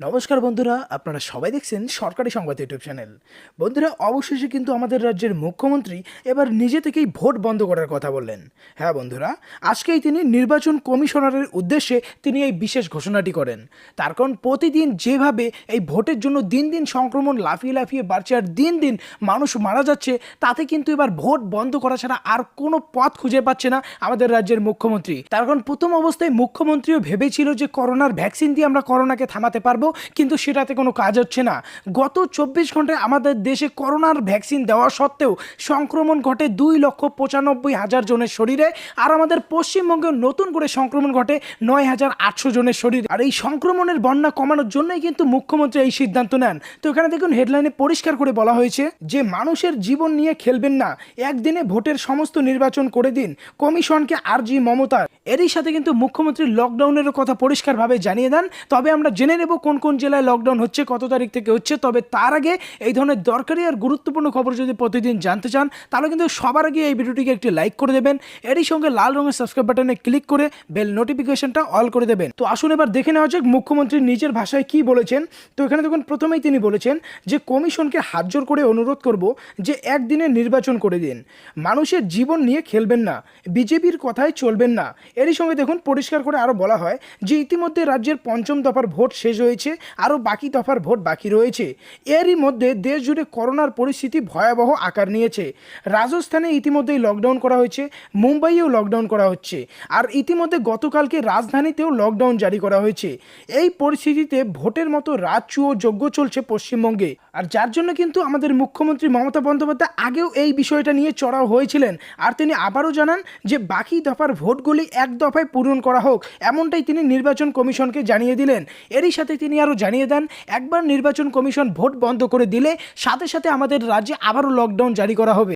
নমস্কার বন্ধুরা, আপনারা সবাই দেখছেন সরকারি সংবাদ ইউটিউব চ্যানেল। বন্ধুরা, অবশেষে কিন্তু আমাদের রাজ্যের মুখ্যমন্ত্রী এবার নিজে থেকেই ভোট বন্ধ করার কথা বললেন। হ্যাঁ বন্ধুরা, আজকেই তিনি নির্বাচন কমিশনারের উদ্দেশ্যে তিনি এই বিশেষ ঘোষণাটি করেন। তার কারণ প্রতিদিন যেভাবে এই ভোটের জন্য দিন দিন সংক্রমণ লাফিয়ে লাফিয়ে বাড়ছে আর দিন দিন মানুষ মারা যাচ্ছে, তাতে কিন্তু এবার ভোট বন্ধ করা ছাড়া আর কোনো পথ খুঁজে পাচ্ছে না আমাদের রাজ্যের মুখ্যমন্ত্রী। তার কারণ প্রথম অবস্থায় মুখ্যমন্ত্রীও ভেবেছিল যে করোনার ভ্যাকসিন দিয়ে আমরা করোনাকে থামাতে পারব। কিন্তু সেটাতে কোনো কাজ হচ্ছে না। গত চব্বিশ ঘন্টায় আমাদের দেশে করোনার ভ্যাকসিন দেওয়া সত্ত্বেও সংক্রমণ ঘটে দুই লক্ষ পঁচানব্বই হাজার জনের শরীরে, আর আমাদের পশ্চিমবঙ্গে নতুন করে সংক্রমণ ঘটে নয় হাজার আটশো জনের শরীরে। আর এই সংক্রমণের বন্যা কমানোর জন্যই কিন্তু মুখ্যমন্ত্রী এই সিদ্ধান্ত নেন। তো এখানে দেখুন, হেডলাইনে পরিষ্কার করে বলা হয়েছে যে, মানুষের জীবন নিয়ে খেলবেন না। একদিনে ভোটের সমস্ত নির্বাচন করে দিন। কমিশনকে আরজি মমতা এরই সাথে কিন্তু মুখ্যমন্ত্রী লকডাউনেরও কথা পরিষ্কারভাবে জানিয়ে দেন। তবে আমরা জেনে নেব কোন কোন জেলায় লকডাউন হচ্ছে, কত তারিখ থেকে হচ্ছে। তবে তার আগে এই ধরনের দরকারি আর গুরুত্বপূর্ণ খবর যদি প্রতিদিন জানতে চান, তাহলে কিন্তু সবার আগে এই ভিডিওটিকে একটি লাইক করে দেবেন। এরই সঙ্গে লাল রঙের সাবস্ক্রাইব বাটনে ক্লিক করে বেল নোটিফিকেশনটা অল করে দেবেন। তো আসুন এবার দেখে নেওয়া যাক মুখ্যমন্ত্রী নিজের ভাষায় কি বলেছেন। তো এখানে দেখুন, প্রথমেই তিনি বলেছেন যে, কমিশনকে হাত জোর করে অনুরোধ করব যে একদিনে নির্বাচন করে দিন। মানুষের জীবন নিয়ে খেলবেন না। বিজেপির কথায় চলবেন না। এরই সঙ্গে দেখুন পরিষ্কার করে আরও বলা হয় যে ইতিমধ্যে রাজ্যের পঞ্চম দফার ভোট শেষ হয়েছে আরও বাকি দফার ভোট বাকি রয়েছে। এরই মধ্যে দেশ জুড়ে করোনার পরিস্থিতি ভয়াবহ আকার নিয়েছে। রাজস্থানে ইতিমধ্যেই লকডাউন করা হয়েছে, মুম্বাইয়েও লকডাউন করা হচ্ছে। আর ইতিমধ্যে গতকালকে রাজধানীতেও লকডাউন জারি করা হয়েছে। এই পরিস্থিতিতে ভোটের মতো ও যোগ্য চলছে পশ্চিমবঙ্গে। আর যার জন্য কিন্তু আমাদের মুখ্যমন্ত্রী মমতা বন্দ্যোপাধ্যায় আগেও এই বিষয়টা নিয়ে চড়াও হয়েছিলেন। আর তিনি আবারও জানান যে বাকি দফার ভোটগুলি এক দফায় পূরণ করা হোক, এমনটাই তিনি নির্বাচন কমিশনকে জানিয়ে দিলেন। এরই সাথে তিনি আরও জানিয়ে দেন, একবার নির্বাচন কমিশন ভোট বন্ধ করে দিলে সাথে সাথে আমাদের রাজ্যে আবারও লকডাউন জারি করা হবে।